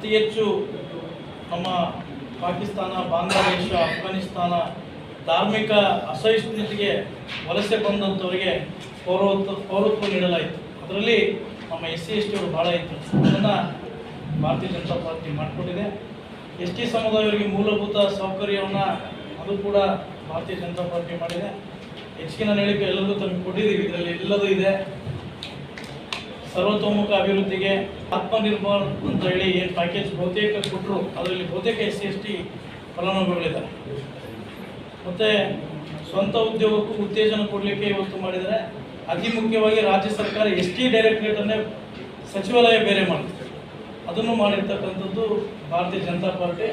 ಅತಿ ಹೆಚ್ಚು ನಮ್ಮ ಪಾಕಿಸ್ತಾನ, ಬಾಂಗ್ಲಾದೇಶ, ಅಫ್ಘಾನಿಸ್ತಾನ ಧಾರ್ಮಿಕ ಅಸಹಿಷ್ಣುತೆಗೆ ವಲಸೆ ಬಂದಂಥವರಿಗೆ ಪೌರತ್ವ ಪೌರತ್ವ ನೀಡಲಾಯಿತು. ಅದರಲ್ಲಿ ನಮ್ಮ ಎಸ್ ಸಿ, ಎಸ್ ಟಿ ಅವರು ಭಾಳ ಇತ್ತು ಅದನ್ನು ಭಾರತೀಯ ಜನತಾ ಪಾರ್ಟಿ ಮಾಡಿಕೊಂಡಿದೆ. ಎಸ್ ಟಿ ಸಮುದಾಯವರಿಗೆ ಮೂಲಭೂತ ಸೌಕರ್ಯವನ್ನು ಅದು ಕೂಡ ಭಾರತೀಯ ಜನತಾ ಪಾರ್ಟಿ ಮಾಡಿದೆ. ಹೆಚ್ಚಿನ ಹೇಳಿಕೆ ಎಲ್ಲರಿಗೂ ತಮಗೆ ಕೊಟ್ಟಿದ್ದೀವಿ. ಇದರಲ್ಲಿ ಎಲ್ಲದೂ ಇದೆ. ಸರ್ವತೋಮುಖ ಅಭಿವೃದ್ಧಿಗೆ ಆತ್ಮನಿರ್ಭರ್ ಅಂತ ಹೇಳಿ ಏನು ಪ್ಯಾಕೇಜ್ ಬಹುತೇಕ ಕೊಟ್ಟರು ಅದರಲ್ಲಿ ಬಹುತೇಕ ಎಸ್ ಸಿ, ಎಸ್ ಟಿ ಫಲಾನುಭವಿಗಳಿದ್ದಾರೆ. ಮತ್ತು ಸ್ವಂತ ಉದ್ಯೋಗಕ್ಕೂ ಉತ್ತೇಜನ ಕೊಡಲಿಕ್ಕೆ ಇವತ್ತು ಮಾಡಿದರೆ ಅತಿ ಮುಖ್ಯವಾಗಿ ರಾಜ್ಯ ಸರ್ಕಾರ ಎಸ್ ಟಿ ಡೈರೆಕ್ಟ್ರೇಟನ್ನೇ ಸಚಿವಾಲಯ ಬೇರೆ ಮಾಡಿದೆ ಅದನ್ನು ಮಾಡಿರ್ತಕ್ಕಂಥದ್ದು ಭಾರತೀಯ ಜನತಾ ಪಾರ್ಟಿ.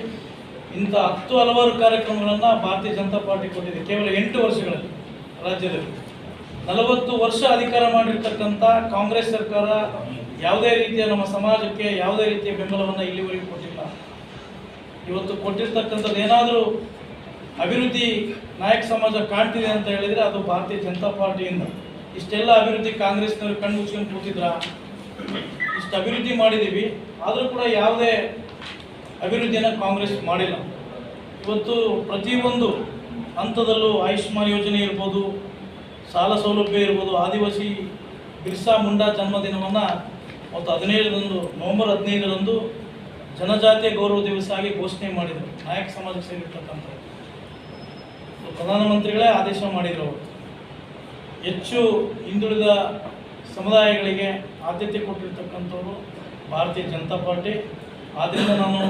ಇಂಥ ಹತ್ತು ಹಲವಾರು ಕಾರ್ಯಕ್ರಮಗಳನ್ನು ಭಾರತೀಯ ಜನತಾ ಪಾರ್ಟಿ ಕೊಟ್ಟಿದೆ. ಕೇವಲ ಎಂಟು ವರ್ಷಗಳಲ್ಲಿ ರಾಜ್ಯದಲ್ಲಿ. ನಲವತ್ತು ವರ್ಷ ಅಧಿಕಾರ ಮಾಡಿರ್ತಕ್ಕಂಥ ಕಾಂಗ್ರೆಸ್ ಸರ್ಕಾರ ಯಾವುದೇ ರೀತಿಯ ನಮ್ಮ ಸಮಾಜಕ್ಕೆ ಯಾವುದೇ ರೀತಿಯ ಬೆಂಬಲವನ್ನು ಇಲ್ಲಿವರೆಗೂ ಕೊಟ್ಟಿಲ್ಲ. ಇವತ್ತು ಕೊಟ್ಟಿರ್ತಕ್ಕಂಥದ್ದು ಏನಾದರೂ ಅಭಿವೃದ್ಧಿ ನಾಯಕ ಸಮಾಜ ಕಾಣ್ತಿದೆ ಅಂತ ಹೇಳಿದರೆ ಅದು ಭಾರತೀಯ ಜನತಾ ಪಾರ್ಟಿಯಿಂದ. ಇಷ್ಟೆಲ್ಲ ಅಭಿವೃದ್ಧಿ ಕಾಂಗ್ರೆಸ್ನವರು ಕಣ್ಣು ಮುಚ್ಕೊಂಡು ಕೂತಿದ್ರ, ಇಷ್ಟು ಅಭಿವೃದ್ಧಿ ಮಾಡಿದ್ದೀವಿ ಆದರೂ ಕೂಡ ಯಾವುದೇ ಅಭಿವೃದ್ಧಿಯನ್ನು ಕಾಂಗ್ರೆಸ್ ಮಾಡಿಲ್ಲ. ಇವತ್ತು ಪ್ರತಿಯೊಂದು ಹಂತದಲ್ಲೂ ಆಯುಷ್ಮಾನ್ ಯೋಜನೆ ಇರ್ಬೋದು ಸಾಲ ಸೌಲಭ್ಯ ಇರ್ಬೋದು, ಆದಿವಾಸಿ ಬಿರ್ಸಾ ಮುಂಡಾ ಜನ್ಮದಿನವನ್ನು ಮತ್ತು ಹದಿನೈದರಂದು ನವಂಬರ್ ಹದಿನೈದರಂದು ಜನಜಾತಿಯ ಗೌರವ ದಿವಸ ಆಗಿ ಘೋಷಣೆ ಮಾಡಿದರು, ನಾಯಕ ಸಮಾಜ ಸೇರಿರ್ತಕ್ಕಂಥ ಪ್ರಧಾನಮಂತ್ರಿಗಳೇ ಆದೇಶ ಮಾಡಿದರು ಹೆಚ್ಚು ಹಿಂದುಳಿದ ಸಮುದಾಯಗಳಿಗೆ ಆದ್ಯತೆ ಕೊಟ್ಟಿರ್ತಕ್ಕಂಥವ್ರು ಭಾರತೀಯ ಜನತಾ ಪಾರ್ಟಿ. ಆದ್ದರಿಂದ ನಾನು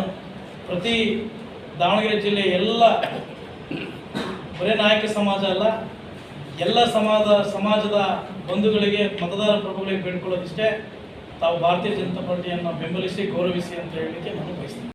ಪ್ರತಿ ದಾವಣಗೆರೆ ಜಿಲ್ಲೆ ಎಲ್ಲ ಬರೇ ನಾಯಕ ಸಮಾಜ ಅಲ್ಲ ಎಲ್ಲ ಸಮಾಜ, ಸಮಾಜದ ಬಂಧುಗಳಿಗೆ, ಮತದಾರ ಪ್ರಭುಗಳಿಗೆ ಬೇಡ್ಕೊಳ್ಳೋದಿಷ್ಟೇ ತಾವು ಭಾರತೀಯ ಜನತಾ ಪಾರ್ಟಿಯನ್ನು ಬೆಂಬಲಿಸಿ ಗೌರವಿಸಿ ಅಂತ ಹೇಳಲಿಕ್ಕೆ ನಾನು ಬಯಸ್ತೀನಿ.